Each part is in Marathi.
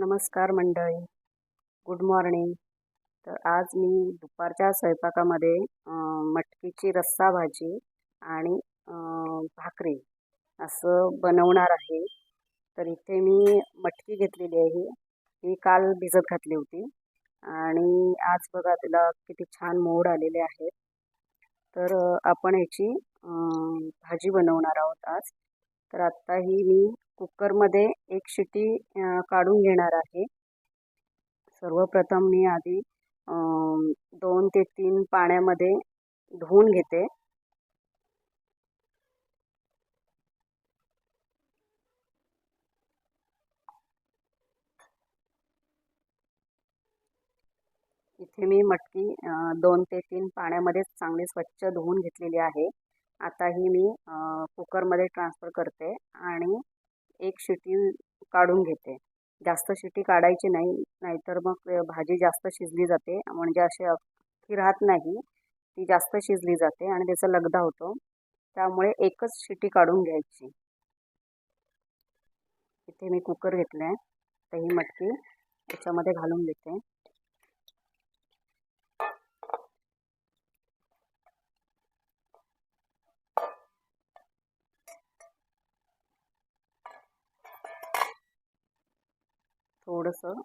नमस्कार मंडळी. गुड मॉर्निंग तर आज मी दुपारच्या स्वयंपाकामध्ये मटकीची रस्सा भाजी आणि भाकरी असं बनवणार आहे. तर इथे मी मटकी घेतलेली आहे. ही काल भिजत घातली होती. आणि आज बघा तिला किती छान मोड आलेले आहेत. तर आपण याची भाजी बनवणार आहोत आज. तर आत्ता ही मी कुकरमध्ये एक शिटी काढून घेणार आहे. सर्वप्रथम मी आधी दोन ते तीन पाण्यामध्ये धुवून घेते. इथे मी मटकी दोन ते तीन पाण्यामध्ये चांगली स्वच्छ धुवून घेतलेली आहे. आता ही मी कुकरमध्ये ट्रान्सफर करते आणि एक शिटी काढून घेते. जास्त शिटी काढायची नाही नाहीतर मग भाजी जास्त शिजली जाते. म्हणजे अशी अख्खी राहत नाही. ती जास्त शिजली जाते आणि त्याचा लगदा होतो. त्यामुळे एकच शिटी काढून घ्यायची. इथे मी कुकर घेतला आहे तर ही मटकी त्याच्यामध्ये घालून घेते थोडंसं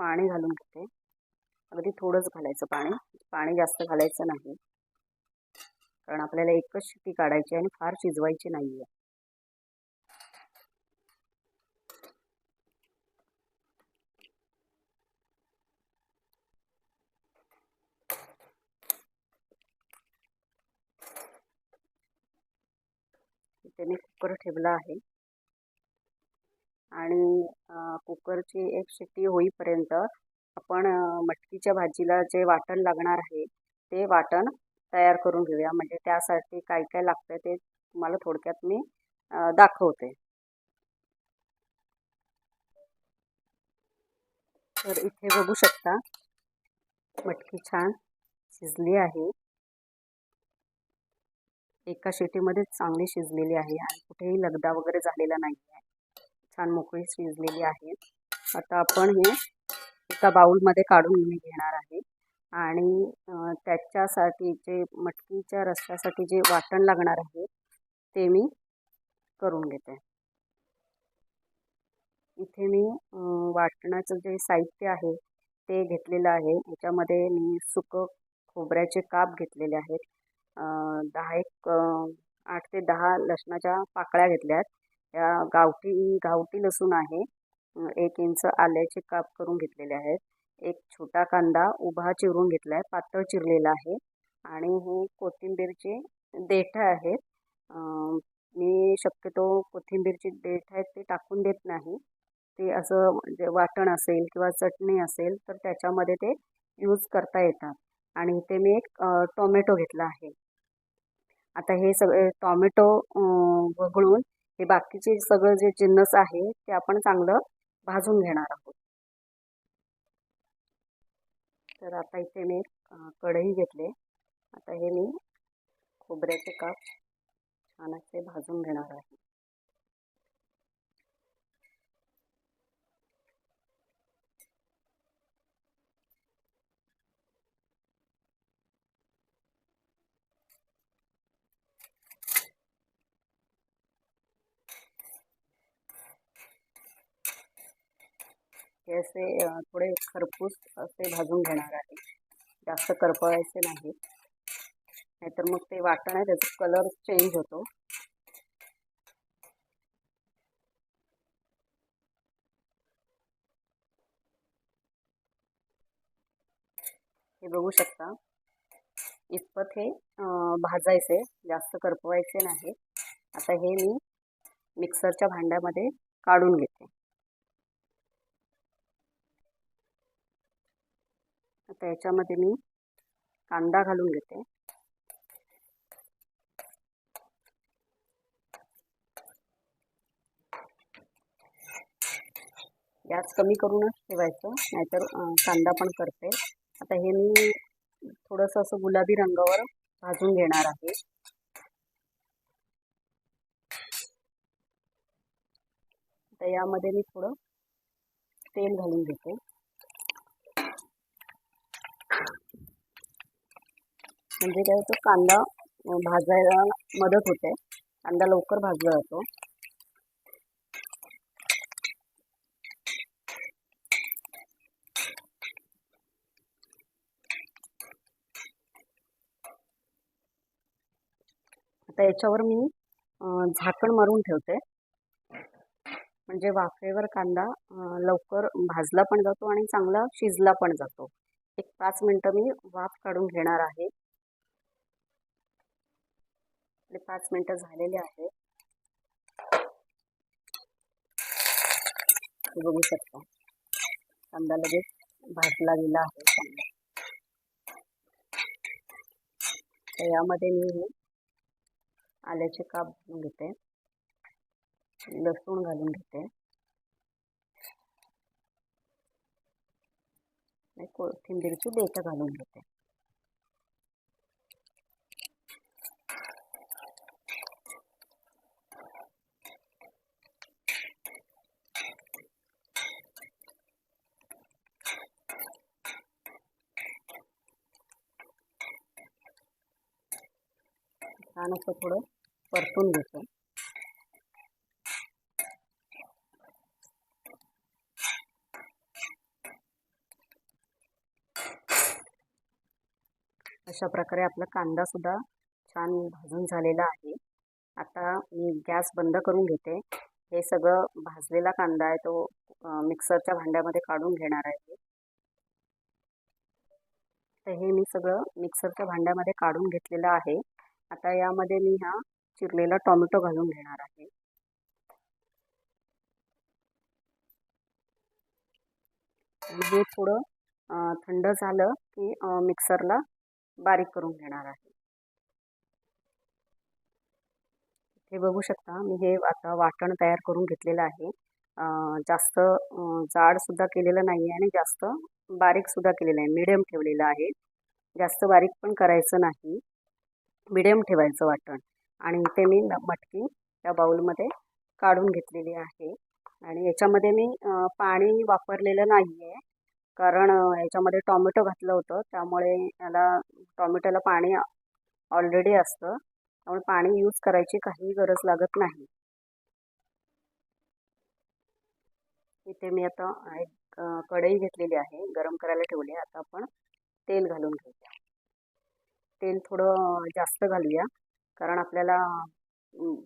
पाणी घालून घेते. अगदी थोडंच घालायचं पाणी. पाणी जास्त घालायचं नाही. कारण आपल्याला एकच शिटी काढायची आणि फार शिजवायची नाही आहे इथे मी कुकर ठेवला आहे. आणि कुकरची एक शिट्टी होईपर्यंत आपण मटकीच्या भाजीला जे वाटण लागणार आहे ते वाटण तयार करून घेऊया. म्हणजे त्यासाठी काय काय लागतं ते तुम्हाला थोडक्यात मी दाखवते. तर इथे बघू शकता मटकी छान शिजली आहे. एका शिटीमध्येच चांगली शिजलेली आहे आणि कुठेही लगदा वगैरे झालेला नाही आहे छान मोकळी शिजलेली आहे. आता आपण हे एका बाऊलमध्ये काढून मी घेणार आहे. आणि त्याच्यासाठी जे मटकीच्या रस्त्यासाठी जे वाटण लागणार आहे ते मी करून घेते. इथे मी वाटणाचं जे साहित्य आहे ते घेतलेलं आहे. याच्यामध्ये मी सुकं खोबऱ्याचे काप घेतलेले आहेत. दहा एक आठ ते दहा लसणाच्या पाकळ्या घेतल्यात. आहेत गावठी गावठी लसूण आहे. एक इंच आल्याचे काप करून घेतलेले आहेत. एक छोटा कांदा उभा चिरून घेतला आहे पातळ चिरलेला आहे. आणि हे कोथिंबीरचे देठ आहेत. मी शक्यतो कोथिंबीरची देठ आहेत ते टाकून देत नाही. ते असं म्हणजे वाटण असेल किंवा चटणी असेल तर त्याच्यामध्ये ते यूज करता येतात. आणि इथे मी एक टोमॅटो घेतला आहे. आता हे सगळे टॉमॅटो वगळून हे बाकीचे सगळं जे जिन्नस आहे ते आपण चांगलं भाजून घेणार आहोत. तर आता इथे मी कढई घेतले. आता हे मी खोबऱ्याचे काप छान असे भाजून घेणार आहे. हे असे थोडे खरपूस असे भाजून घेणार आहे. जास्त करपवायचे नाही. नाहीतर मग ते वाटण आहे त्याचा कलर चेंज होतो. हे बघू शकता. इतपत हे भाजायचे जास्त करपवायचे नाही. आता हे मी मिक्सरच्या भांड्यामध्ये काढून घेते. आता याच्यामध्ये मी कांदा घालून घेते. गॅस कमी करूनच ठेवायचं नाहीतर कांदा पण करते. आता हे मी थोडंसं असं गुलाबी रंगावर भाजून घेणार आहे. आता यामध्ये मी थोडं तेल घालून घेते. म्हणजे काय होतं कांदा भाजायला मदत होते. कांदा लवकर भाजला जातो. आता याच्यावर मी झाकण मारून ठेवते. म्हणजे वाफेवर कांदा लवकर भाजला पण जातो आणि चांगला शिजला पण जातो. एक पाच मिनटं मी वाफ काढून घेणार आहे. आपले पाच मिनटं झालेले आहे बघू शकता. कांदा लगेच भाजला गेला आहे कांदा तर यामध्ये मी हे आल्याचे काप घेते. लसूण घालून घेते. कोथिंबीरची देठं घालून घेते. छान असं थोडं परतून घेतो. अशा प्रकारे आपला कांदा सुद्धा छान भाजून झालेला आहे. आता मी गॅस बंद करून घेते. हे सगळं भाजलेला कांदा आहे तो मिक्सरच्या भांड्यामध्ये काढून घेणार आहे. तर हे मी सगळं मिक्सरच्या भांड्यामध्ये काढून घेतलेलं आहे. आता यामध्ये मी हा चिरलेला टोमॅटो घालून घेणार आहे. हे थोडं थंड झालं की मिक्सरला बारीक करून घेणार आहे. हे बघू शकता मी हे आता वाटण तयार करून घेतलेलं आहे. जास्त जाडसुद्धा केलेलं नाही आहे आणि जास्त बारीकसुद्धा केलेलं आहे. मिडियम ठेवलेलं आहे. जास्त बारीक पण करायचं नाही. मिडियम ठेवायचं वाटण. आणि इथे मी मटकी त्या बाऊलमध्ये काढून घेतलेली आहे. आणि याच्यामध्ये मी पाणी वापरलेलं नाही आहे कारण याच्यामध्ये टॉमॅटो घातलं होतं. त्यामुळे याला टॉमॅटोला पाणी ऑलरेडी असतं. त्यामुळे पाणी यूज करायची काही गरज लागत नाही. इथे मी आता एक कढई घेतलेली आहे. गरम करायला ठेवली आहे. आता आपण तेल घालून घेऊया. तेल थोडं जास्त घालूया. कारण आपल्याला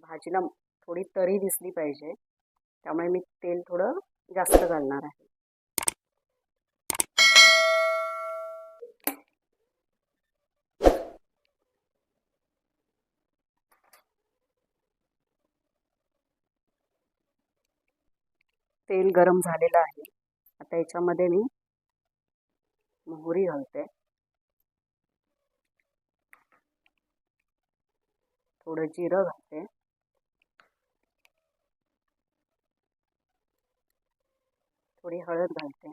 भाजीला थोडी तरी दिसली पाहिजे. त्यामुळे मी तेल थोडं जास्त घालणार आहे. तेल गरम झालेलं आहे. आता याच्यामध्ये मी मोहरी घालते. थोडं जिरं घालते. थोडी हळद घालते.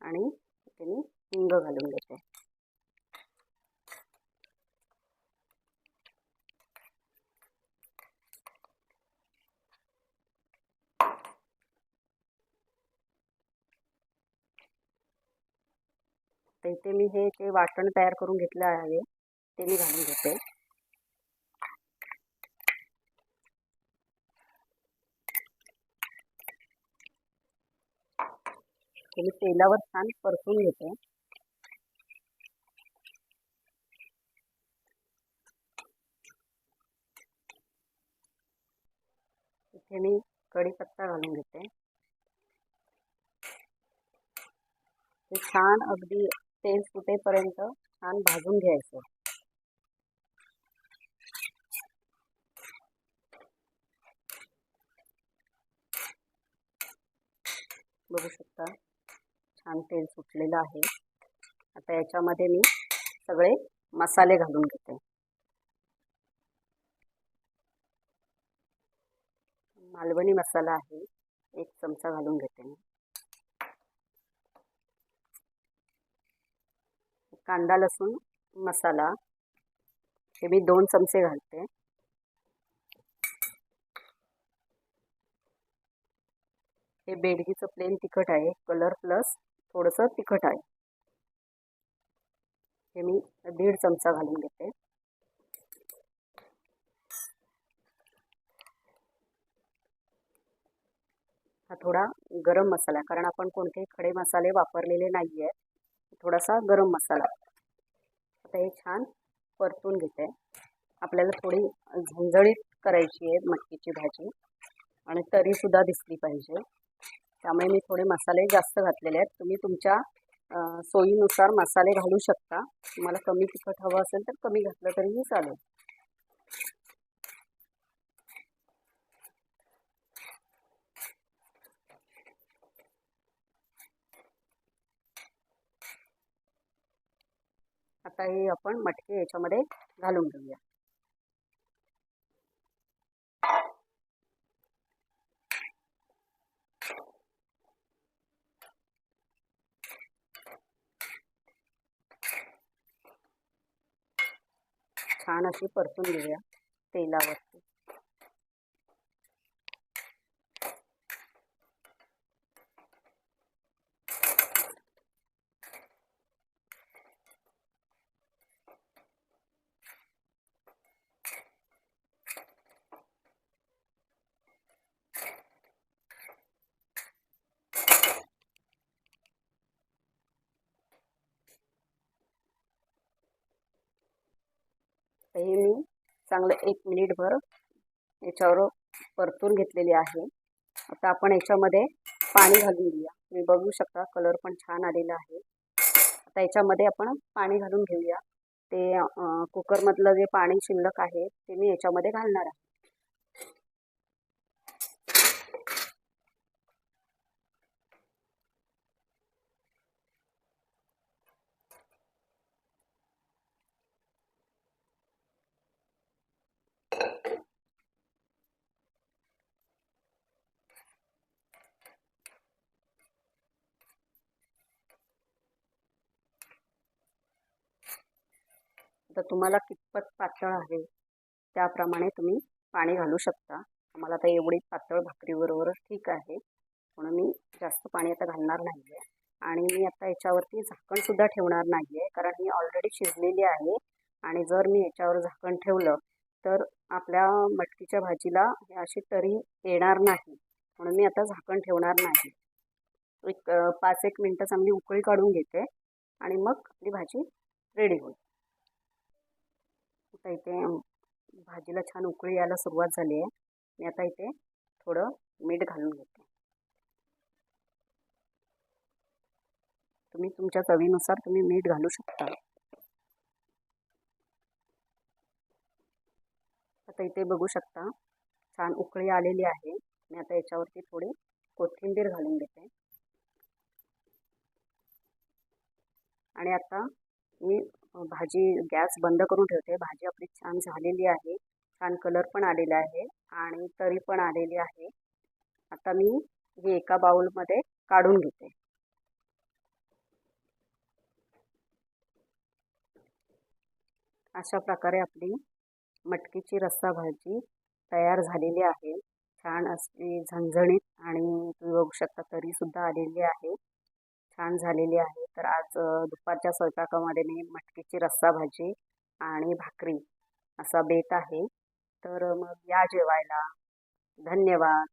आणि त्याने हिंग घालून घेते. तर इथे मी हे जे वाटण तयार करून घेतलं आहे ते मी घालून घेते. मी तेलावर छान परतून घेते. इथे मी कढीपत्ता घालून घेते. ते छान अगदी तेल सुटेपर्यंत छान भाजून घ्यायचं. बघू शकता छान तेल सुटलेलं आहे. आता याच्यामध्ये मी सगळे मसाले घालून घेते. मालवणी मसाला आहे एक चमचा घालून घेते मी. कांदा लसूण मसाला हे मी दोन चमचे घालते. हे बेडगीचं प्लेन तिखट आहे. कलर प्लस थोडंसं तिखट आहे. हे मी दीड चमचा घालून घेते. हा थोडा गरम मसाला कारण आपण कोणते खडे मसाले वापरलेले नाही आहेत थोडासा गरम मसाला. आता हे छान परतून घेते. आपल्याला थोडी झणझणीत करायची आहे मटकीची भाजी. आणि तरीसुद्धा दिसली पाहिजे. त्यामुळे मी थोडे मसाले जास्त घातलेले आहेत. तुम्ही तुमच्या सोयीनुसार मसाले घालू शकता. तुम्हाला कमी तिखट हवं असेल तर कमी घातलं तरीही चालेल. आता हे आपण मटके याच्यामध्ये घालून घेऊया. छान अशी परतून घेऊया तेलावरती. हे मी चांगलं एक मिनिटभर याच्यावर परतून घेतलेली आहे. आता आपण याच्यामध्ये पाणी घालून घेऊया. तुम्ही बघू शकता कलर पण छान आलेला आहे. आता याच्यामध्ये आपण पाणी घालून घेऊया. ते कुकरमधलं जे पाणी शिल्लक आहे ते मी याच्यामध्ये घालणार आहे. तर तुम्हाला कितपत पातळ आहे? त्याप्रमाणे तुम्ही पाणी घालू शकता. आम्हाला आता एवढी पातळ भाकरीबरोबर ठीक आहे. म्हणून मी जास्त पाणी आता घालणार नाही आहे आणि मी आता याच्यावरती झाकणसुद्धा ठेवणार नाही आहे कारण ही ऑलरेडी शिजलेली आहे. आणि जर मी याच्यावर झाकण ठेवलं तर आपल्या मटकीच्या भाजीला हे अशी तरी येणार नाही. म्हणून मी आता झाकण ठेवणार नाही. एक पाच एक मिनटं चांगली उकळी काढून घेते. आणि मग आपली भाजी रेडी होईल. आता इथे भाजीला छान उकळी यायला सुरुवात झाली आहे. मी आता इथे थोडं मीठ घालून घेते. तुम्ही तुमच्या चवीनुसार तुम्ही मीठ घालू शकता. आता इथे बघू शकता छान उकळी आलेली आहे. मी आता याच्यावरती थोडी कोथिंबीर घालून घेते. आणि आता मी भाजी गॅस बंद करून ठेवते. भाजी आपली छान झालेली आहे. छान कलर पण आलेला आहे आणि तरी पण आलेली आहे. आता मी हे एका बाउलमध्ये काढून घेते. अशा प्रकारे आपली मटकीची रस्सा भाजी तयार झालेली आहे. छान अशी झणझणीत आणि तुम्ही बघू शकता तरीसुद्धा आलेली आहे. छान झालेली आहे. तर आज दुपारच्या स्वयंपाकामध्ये मी मटकीची रस्सा भाजी आणि भाकरी असा बेत आहे. तर मग या जेवायला. धन्यवाद.